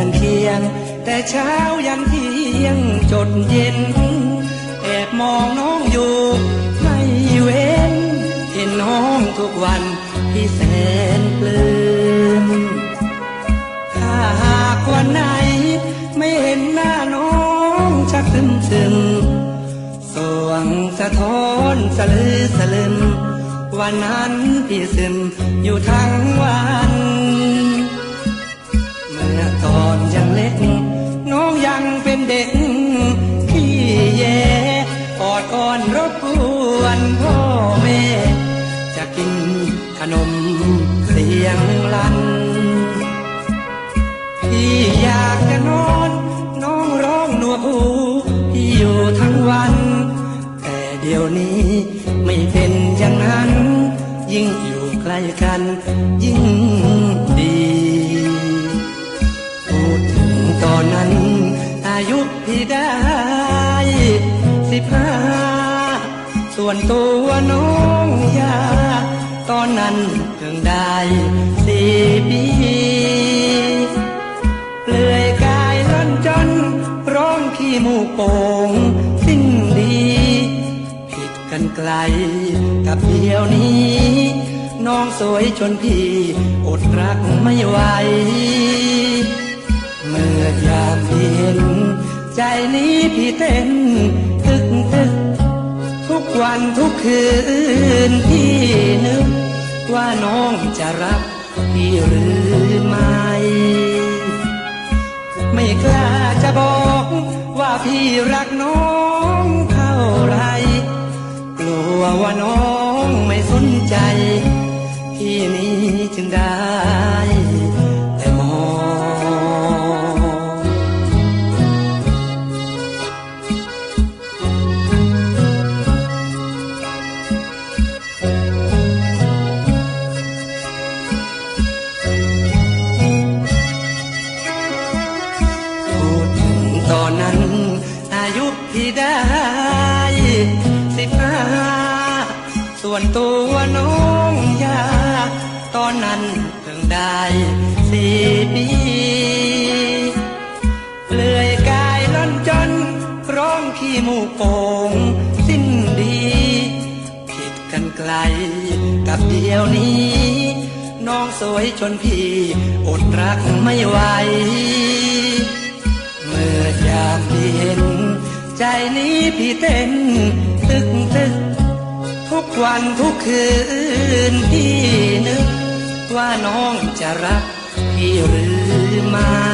อนเคียง แต่เช้ายันเที่ยงจดเย็น แอบมองน้องอยู่ไม่เว้น เห็นน้องทุกวันพี่แสนปลื้มถ้าหากวันไหน ไม่เห็นหน้าน้องชักซึมซึมสวงสะท้อนสะลือสะลึมวันนั้นพี่ซึมอยู่ทั้งวัน ตอนยังเล็ก น้องยังเป็นเด็กขี้แยออดอ่อนรบกวนพ่อแม่ จะกินขนมเสียงลันพี่อยากจะนอน น้องร้องหนวกหูพี่อยู่ทั้งวัน แต่เดี๋ยวนี้ไม่เป็นอย่างนั้น ยิ่งอยู่ใกล้กัน ยิ่งดี อนนั้น อายุพี่ได้สิบห้าส่วนตัวน้องยา ตอนนั้นเพิ่งได้สี่ปีเปลือยกายร่อนจน ร้องขี้มูกโป่งสิ้นดี ผิดกันไกลกับเดียวนี้ น้องสวยจนพี่ อดรักไม่ไหว เมื่อยามพี่เห็น ใจนี้พี่เต้นตึกตึก ทุกวันทุกคืนพี่นึก ว่าน้องจะรักพี่หรือไม่ ไม่กล้าจะบอกว่าพี่รักน้องเท่าไร กลัวว่าน้องไม่สนใจ พี่นี้จึงได้ ตอนนั้น อายุพี่ได้สิบห้าส่วนตัวน้องยา ตอนนั้นเพิ่งได้สี่ปีเปลือยกายล่อนจนร้องขี้มูกโป่งสิ้นดี ผิดกันไกลกับเดียวนี้ น้องสวยจนพี่อดรักไม่ไหวามพี่เห็น ใจนี้พี่เต้นตึกตึก ทุกวันทุกคืนพี่นึก ว่าน้องจะรักพี่หรือไม่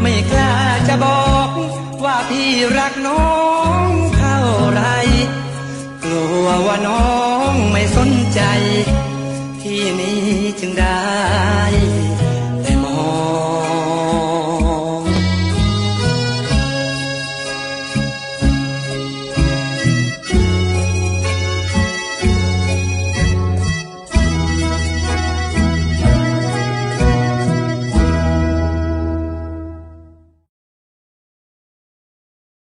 ไม่กล้าจะบอกว่าพี่รักน้องเท่าไร กลัวว่าน้องไม่สนใจ ที่นี้จึงได้